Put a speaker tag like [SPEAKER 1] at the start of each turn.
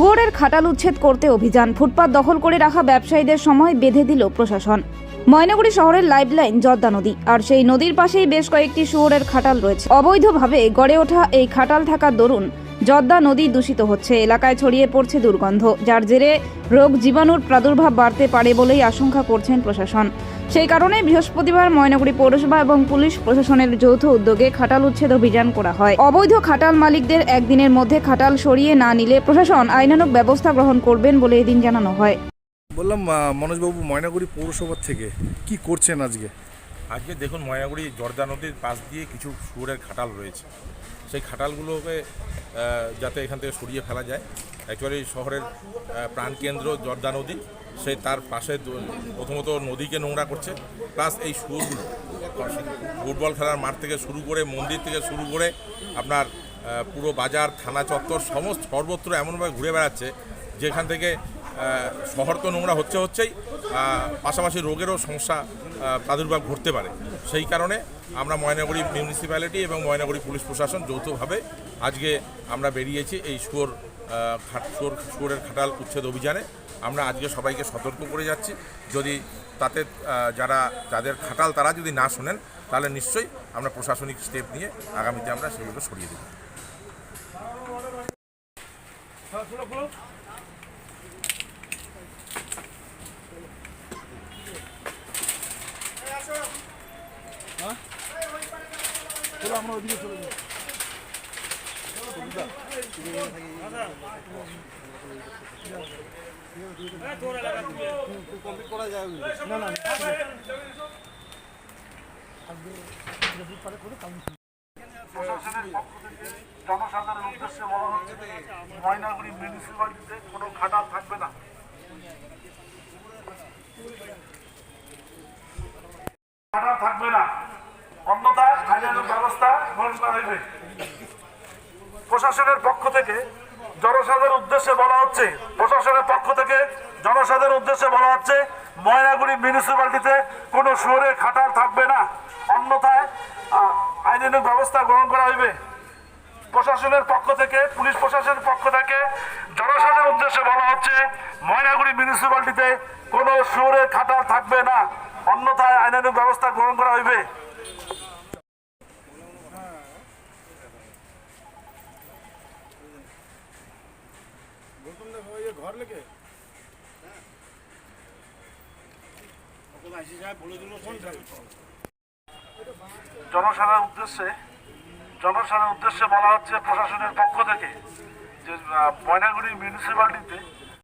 [SPEAKER 1] শুয়োরের খাটাল উচ্ছেদ করতে অভিযান, ফুটপাত দখল করে রাখা ব্যবসায়ীদের সময় বেঁধে দিল প্রশাসন। ময়নাগুড়ি শহরের লাইফলাইন, জর্দা নদী, আর সেই নদীর পাশেই বেশ কয়েকটি শুয়োরের খাটাল রয়েছে। অবৈধভাবে গড়ে ওঠা এই খাটাল থাকার দরুন জর্দা নদী দূষিত হচ্ছে, এলাকায় ছড়িয়ে পড়ছে দুর্গন্ধ, যার জেরে রোগ জীবাণুর প্রাদুর্ভাব বাড়তে পারে বলেই আশঙ্কা করছেন প্রশাসন। সেই কারণে বৃহস্পতিবার ময়নাগুড়ি পৌরসভা এবং পুলিশ প্রশাসনের যৌথ উদ্যোগে খাটাল উচ্ছেদ অভিযান করা হয়। অবৈধ খাটাল মালিকদের একদিনের মধ্যে খাটাল সরিয়ে না নিলে প্রশাসন আইনানুগ ব্যবস্থা গ্রহণ করবেন বলে এদিন জানানো হয়।
[SPEAKER 2] বললাম মনোজবাবু ময়নাগুড়ি পৌরসভা থেকে কি করছেন আজকে?
[SPEAKER 3] আজকে দেখুন ময়নাগুড়ি জর্দা নদীর পাশ দিয়ে কিছু শুয়োরের খাটাল রয়েছে। সেই খাটালগুলোকে যাতে এখান থেকে সরিয়ে ফেলা যায়। অ্যাকচুয়ালি শহরের প্রাণকেন্দ্র জর্দা নদী, সে তার পাশে প্রথমত নদীকে নোংরা করছে, প্লাস এই শুয়োরগুলো, ফুটবল খেলার মাঠ থেকে শুরু করে, মন্দির থেকে শুরু করে, আপনার পুরো বাজার, থানা চত্বর, সমস্ত সর্বত্র এমনভাবে ঘুরে বেড়াচ্ছে, যেখান থেকে শহর তো নোংরা হচ্ছে হচ্ছেই পাশাপাশি রোগেরও সমস্যা প্রাদুর্ভাব ঘটতে পারে। সেই কারণে আমরা ময়নাগুড়ি মিউনিসিপ্যালিটি এবং ময়নাগুড়ি পুলিশ প্রশাসন যৌথভাবে আজকে আমরা বেরিয়েছি এই শুয়োর খাট শুয়োর, শুয়োরের খাটাল উচ্ছেদ অভিযানে। আমরা আজকে সবাইকে সতর্ক করে যাচ্ছি। যদি তাতে যারা, যাদের খাটাল তারা যদি না শোনেন, তাহলে নিশ্চয়ই আমরা প্রশাসনিক স্টেপ নিয়ে আগামীতে আমরা সেগুলো সরিয়ে দেবো।
[SPEAKER 4] জনসাধারণের উদ্দেশ্যে বলা হচ্ছে ময়নাগুড়ি মিউনিসিপ্যালিটিতে কোনো খাটাল থাকবে না। খাটাল থাকবে না। প্রশাসনের পক্ষ থেকে জনসাধারণের উদ্দেশ্যে বলা হচ্ছে প্রশাসনের পক্ষ থেকে জনসাধারণের উদ্দেশ্যে বলা হচ্ছে ময়নাগুড়ি মিউনিসিপ্যালিটিতে কোনো শুয়োরের খাটাল থাকবে না। অন্যথায় আহ, আইনানুগ ব্যবস্থা গ্রহণ করা হইবে। প্রশাসনের পক্ষ থেকে পুলিশ প্রশাসনের পক্ষ থেকে জনসাধারণের উদ্দেশ্যে বলা হচ্ছে ময়নাগুড়ি মিউনিসিপ্যালিটিতে কোনো শুয়োরের খাটাল থাকবে না। অন্যথায় আইনানুগ ব্যবস্থা গ্রহণ করা হইবে। জনসাধারণের উদ্দেশ্যে জনসাধারণের উদ্দেশ্যে বলা হচ্ছে প্রশাসনের পক্ষ থেকে যে ময়নাগুড়ি মিউনিসিপ্যালিটিতে